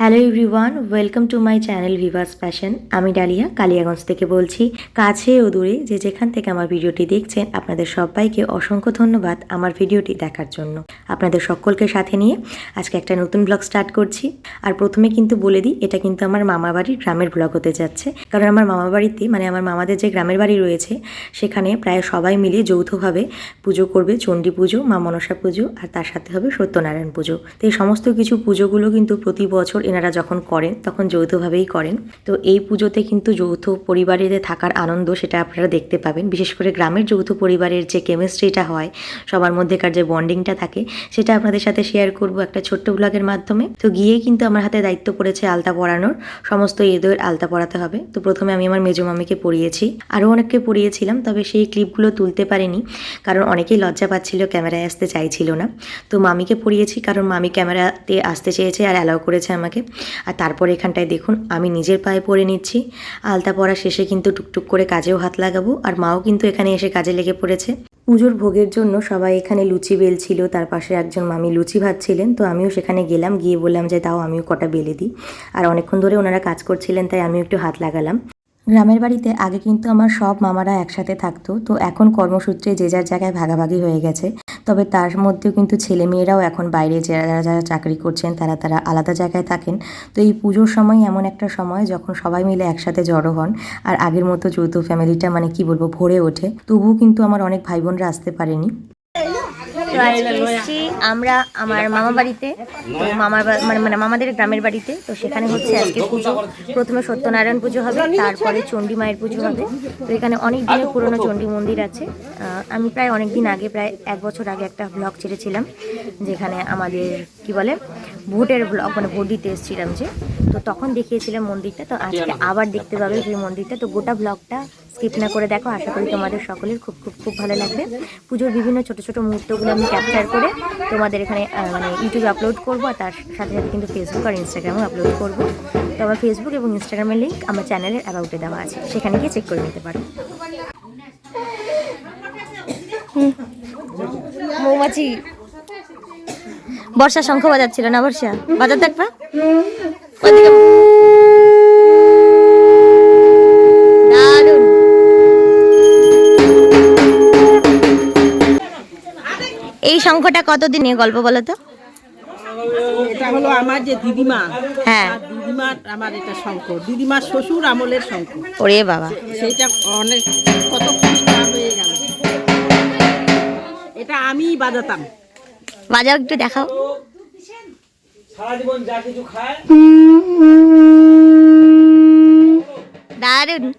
Hello everyone welcome to my channel Viva's Passion আমি ডালিয়া, কালিয়াগঞ্জ থেকে বলছি, কাছে ও দূরে যে যেখান থেকে আমার ভিডিওটি দেখছেন, আপনাদের সবাইকে অসংখ্য ধন্যবাদ আমার ভিডিওটি দেখার জন্য। আপনাদের সকলকে সাথে নিয়ে আজকে একটা নতুন ব্লগ স্টার্ট করছি। আর প্রথমে কিন্তু বলে দিই, এটা কিন্তু আমার মামা বাড়ির গ্রামের ব্লগ হতে যাচ্ছে। কারণ আমার মামা বাড়িতে মানে আমার মামাদের যে গ্রামের বাড়ি রয়েছে, সেখানে প্রায় সবাই মিলে যৌথভাবে পুজো করবে, চণ্ডী পুজো, মা মনসা পুজো, আর তার সাথে হবে সত্যনারায়ণ পুজো। তো এই সমস্ত কিছু পুজোগুলো কিন্তু প্রতি বছর এনারা যখন করেন, তখন যৌথভাবেই করেন। তো এই পুজোতে কিন্তু যৌথ পরিবারের থাকার আনন্দ সেটা আপনারা দেখতে পাবেন। বিশেষ করে গ্রামের যৌথ পরিবারের যে কেমিস্ট্রিটা হয়, সবার মধ্যেকার যে বন্ডিংটা থাকে, সেটা আপনাদের সাথে শেয়ার করব একটা ছোট্ট ব্লগের মাধ্যমে। তো গিয়েই কিন্তু আমার হাতে দায়িত্ব পড়েছে আলতা পরানোর। সমস্ত ঈদের আলতা পরাতে হবে। তো প্রথমে আমি আমার মেজো মামিকে পরিয়েছি। আরও অনেককে পরিয়েছিলাম, তবে সেই ক্লিপগুলো তুলতে পারিনি। কারণ অনেকেই লজ্জা পাচ্ছিল, ক্যামেরায় আসতে চাইছিল না। তো মামিকে পরিয়েছি, কারণ মামি ক্যামেরাতে আসতে চেয়েছে আর অ্যালাউ করেছে আমাকে আর তারপর এখানটায় দেখুন, আমি নিজের পায়ে পরে নিচ্ছি। আলতা পরা শেষে কিন্তু টুকটুক করে কাজেও হাত লাগাবো, আর মাও কিন্তু এখানে এসে কাজে লেগে পড়েছে। পুজোর ভোগের জন্য সবাই এখানে লুচি বেলছিল, তার পাশে একজন মামি লুচি ভাজছিলেন, তো আমিও সেখানে গেলাম, গিয়ে বললাম যে তাও আমিও কটা বেলে দিই। আর অনেকক্ষণ ধরে ওনারা কাজ করছিলেন, তাই আমিও একটু হাত লাগালাম। গ্রামের বাড়িতে আগে কিন্তু আমার সব মামারা একসাথে থাকতো, তো এখন কর্মসূত্রে যে যার জায়গায় ভাগাভাগি হয়ে গেছে। তবে তার মধ্যেও কিন্তু ছেলে মেয়েরাও এখন বাইরে যারা যারা চাকরি করছেন, তারা তারা আলাদা জায়গায় থাকেন। তো এই পুজোর সময় এমন একটা সময় যখন সবাই মিলে একসাথে জড়ো হন, আর আগের মতো যৌথ ফ্যামিলিটা মানে কি বলব, ভরে ওঠে। তবুও কিন্তু আমার অনেক ভাই বোনরা আসতে পারেনি। এসেছি আমরা আমার মামা বাড়িতে। তো মামার মানে মানে মামাদের গ্রামের বাড়িতে। তো সেখানে হচ্ছে আজকে পুজো। প্রথমে সত্যনারায়ণ পুজো হবে তারপরে চণ্ডী মায়ের পুজো হবে। তো এখানে অনেক দিনের পুরনো চণ্ডী মন্দির আছে। আমি প্রায় অনেক দিন আগে প্রায় এক বছর আগে একটা ব্লগ ছেড়েছিলাম যেখানে আমাদের কি বলে ভোটের ব্লগ মানে ভোট দিতে এসেছিলাম যে তো তখন দেখিয়েছিলাম মন্দিরটা তো আজকে আবার দেখতে পাবে সেই মন্দিরটা। তো গোটা ব্লগটা স্কিপ না করে দেখো আশা করি তোমাদের সকলের খুব খুব খুব ভালো লাগবে। পুজোর বিভিন্ন ছোট ছোট মুহূর্তগুলো আমি ক্যাপচার করে তোমাদের এখানে মানে ইউটিউবে আপলোড করব আর তার সাথে সাথে কিন্তু ফেসবুক আর ইনস্টাগ্রামেও আপলোড করব। তো আমার ফেসবুক এবং ইনস্টাগ্রামের লিঙ্ক আমার চ্যানেলের অ্যাবাউটে দেওয়া আছে সেখানে গিয়ে চেক করে নিতে পারো। হুম। মৌমাছি। বর্ষা শঙ্খ বাজাচ্ছিল না বর্ষা? বাজার দেখবা এই শঙ্খটা কতদিন নিয়ে গল্প বলো তো? এটা হলো আমার যে দিদিমা। হ্যাঁ। আর দিদিমার আমার এটা শঙ্খ। দিদিমার শ্বশুর আমলের শঙ্খ। ওরে বাবা। সেইটা অনেক কত হয়ে গেল। এটা আমি বাজাতাম। বাজাও একটু দেখাও। সারা জীবন যা দারুণ।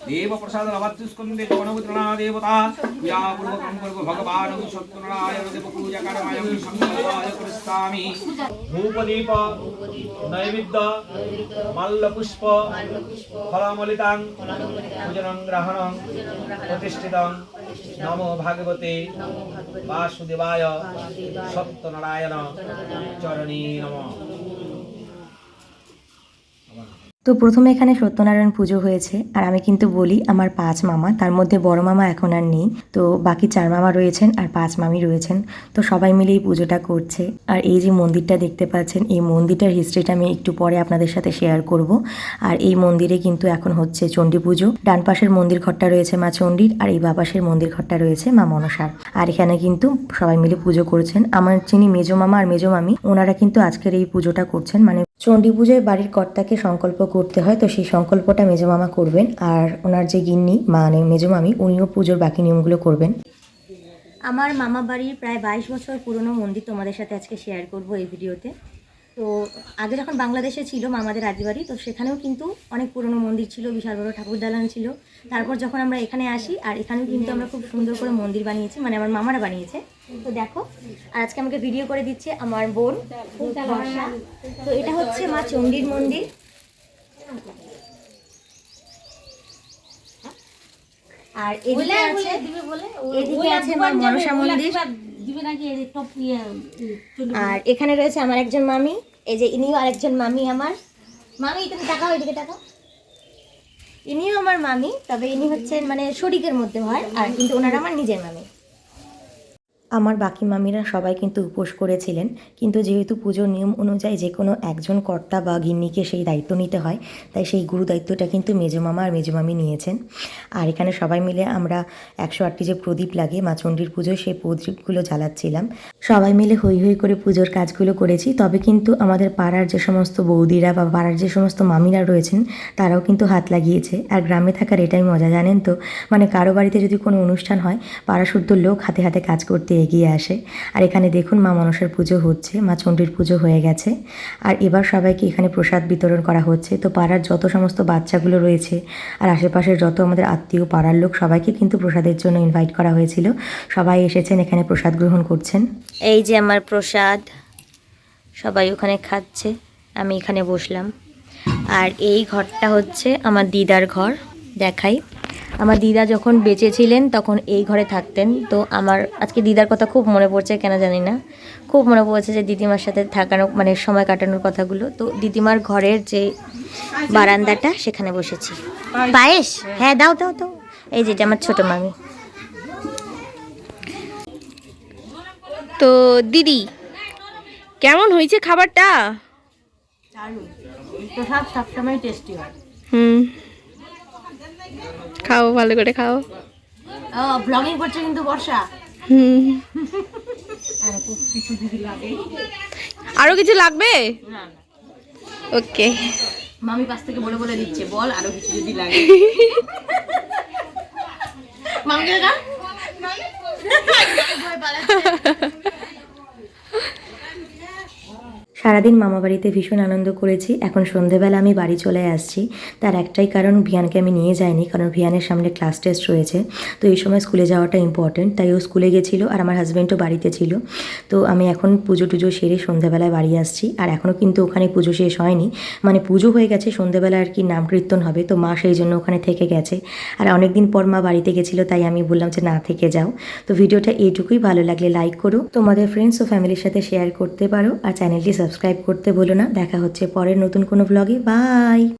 প্রসাদ অবাত্যুস্কন্দে গণপুত্রণা দেবতা পূজা পূর্বকম করব ভগবান সত্যনারায়ণ দেব পূজা কারমায়ং সংকল্পায় করিষ্যামি ধূপদীপ, নৈবেদ্য, মাল্যপুষ্প, ফলমলিতাং পূজনং গ্রহণং প্রতিষ্ঠিতং। নমো ভাগবতে বাসুদেবায় সত্যনারায়ণ চরণী নমঃ। তো প্রথমে এখানে সত্যনারায়ণ পুজো হয়েছে, আর আমি কিন্তু বলি আমার পাঁচ মামা, তার মধ্যে বড় মামা এখন আর নেই, তো বাকি চার মামা রয়েছেন আর পাঁচ মামি রয়েছেন, তো সবাই মিলে এই পুজোটা করছে। আর এই যে মন্দিরটা দেখতে পাচ্ছেন, এই মন্দিরটার হিস্ট্রিটা আমি একটু পরে আপনাদের সাথে শেয়ার করব। আর এই মন্দিরে কিন্তু এখন হচ্ছে চণ্ডী পুজো, ডান পাশের মন্দির ঘরটা রয়েছে মা চণ্ডীর, আর এই বাপাশের মন্দির ঘরটা রয়েছে মা মনসার। আর এখানে কিন্তু সবাই মিলে পুজো করছেন, আমার যিনি মেজো মামা আর মেজো মামি, ওনারা কিন্তু আজকের এই পুজোটা করছেন মানে চণ্ডী পুজোয় বাড়ির কর্তাকে সংকল্প করতে হয়, তো সেই সংকল্পটা মেজো মামা করবেন। আর ওনার যে গিন্নি মানে মেজো মামি, উনিও পুজোর বাকি নিয়মগুলো করবেন। আমার মামা বাড়ির প্রায় বাইশ বছর পুরনো মন্দির তোমাদের সাথে আজকে শেয়ার করব এই ভিডিওতে। তো আগে যখন বাংলাদেশে ছিল মামাদের আদিবাড়ি তো সেখানেও কিন্তু অনেক পুরনো মন্দির ছিল, বিশাল বড় ঠাকুর দালান ছিল। তারপর যখন আমরা এখানে আসি, আর এখানেও কিন্তু আমরা খুব সুন্দর করে মন্দির বানিয়েছি মানে আমার মামারা বানিয়েছে। তো দেখো আর আজকে আমাকে ভিডিও করে দিচ্ছে আমার বোন তো এটা হচ্ছে মা চণ্ডীর মন্দির। আর এদিকে আছে এদিকে আছে মা মনসা মন্দির। আর এখানে রয়েছে আমার একজন মামি। এই যে ইনিও আরেকজন মামি আমার। মামি তুমি টাকাও এদিকে টাকাও ইনিও আমার মামি তবে ইনি হচ্ছেন মানে শরিকের মধ্যে হয় আর কিন্তু ওনারা আমার নিজের মামি। আমার বাকি মামিরা সবাই কিন্তু উপোস করেছিলেন। কিন্তু যেহেতু পুজোর নিয়ম অনুযায়ী যে কোনো একজন কর্তা বা গিন্নিকে সেই দায়িত্ব নিতে হয়, তাই সেই গুরু দায়িত্বটা কিন্তু মেজো মামা আর মেজো মামি নিয়েছেন। আর এখানে সবাই মিলে আমরা একশো আটটি যে প্রদীপ লাগে, মা চণ্ডীর পুজোয় সেই প্রদীপগুলো জ্বালাচ্ছিলাম। সবাই মিলে হই হই করে পুজোর কাজগুলো করেছি। তবে কিন্তু আমাদের পাড়ার যে সমস্ত বৌদিরা বা পাড়ার যে সমস্ত মামিরা রয়েছেন, তারাও কিন্তু হাত লাগিয়েছে। আর গ্রামে থাকার এটাই মজা, জানেন তো? মানে কারও বাড়িতে যদি কোনো অনুষ্ঠান হয়, পাড়া শুদ্ধ লোক হাতে হাতে কাজ করতে এগিয়ে আসে। আর এখানে দেখুন মা মনসার পুজো হচ্ছে, মা চণ্ডীর পুজো হয়ে গেছে। আর এবার সবাইকে এখানে প্রসাদ বিতরণ করা হচ্ছে। তো পাড়ার যত সমস্ত বাচ্চাগুলো রয়েছে আর আশেপাশের যত আমাদের আত্মীয় পাড়ার লোক, সবাইকে কিন্তু প্রসাদের জন্য ইনভাইট করা হয়েছিল। সবাই এসেছেন, এখানে প্রসাদ গ্রহণ করছেন। এই যে আমার প্রসাদ, সবাই ওখানে খাচ্ছে, আমি এখানে বসলাম। আর এই ঘরটা হচ্ছে আমার দিদার ঘর, দেখাই। আমার দিদা যখন বেঁচে ছিলেন তখন এই ঘরে থাকতেন। তো আমার আজকে দিদার কথা খুব মনে পড়ছে কেন জানি না। খুব মনে পড়ছে যে দিদিমার সাথে থাকানো মানে সময় কাটানোর কথাগুলো। তো দিদিমার ঘরের যে বারান্দাটা সেখানে বসেছি। পায়েস হ্যাঁ দাও দাও দাও। এই যেটা আমার ছোট মামি। তো দিদি কেমন হয়েছে খাবারটা? সবসময় টেস্টি হয়। হুম। খাও ভালো করে খাও। ও ব্লগিং করছে কিন্তু বর্ষা? হুম। আর কিছু আরও কিছু লাগবে? না না। ওকে। মামি পাশ থেকে বলে বলে দিচ্ছে বল আরও কিছু যদি লাগে। দেখা সারাদিন মামা বাড়িতে ভীষণ আনন্দ করেছি। এখন সন্ধেবেলা আমি বাড়ি চলে আসছি। তার একটাই কারণ, ভিয়ানকে আমি নিয়ে যাইনি, কারণ ভিয়ানের সামনে ক্লাস টেস্ট রয়েছে। তো এই সময় স্কুলে যাওয়াটা ইম্পর্টেন্ট তাই ও স্কুলে গেছিল আর আমার হাজব্যান্ডও বাড়িতে ছিল। তো আমি এখন পুজো টুজো সেরে সন্ধেবেলায় বাড়ি আসছি। আর এখনও কিন্তু ওখানে পুজো শেষ হয়নি। মানে পুজো হয়ে গেছে, সন্ধেবেলা আর কি নাম কীর্তন হবে, তো মা সেই জন্য ওখানে থেকে গেছে। আর অনেকদিন পর মা বাড়িতে গেছিল, তাই আমি বললাম যে না, থেকে যাও। তো ভিডিওটা এইটুকুই, ভালো লাগলে লাইক করো। তোমাদের ফ্রেন্ডস ও ফ্যামিলির সাথে শেয়ার করতে পারো। আর চ্যানেলটি সাবস্ক্রাইব করতে ভুলো না। দেখা হচ্ছে পরের নতুন কোনো ব্লগে বাই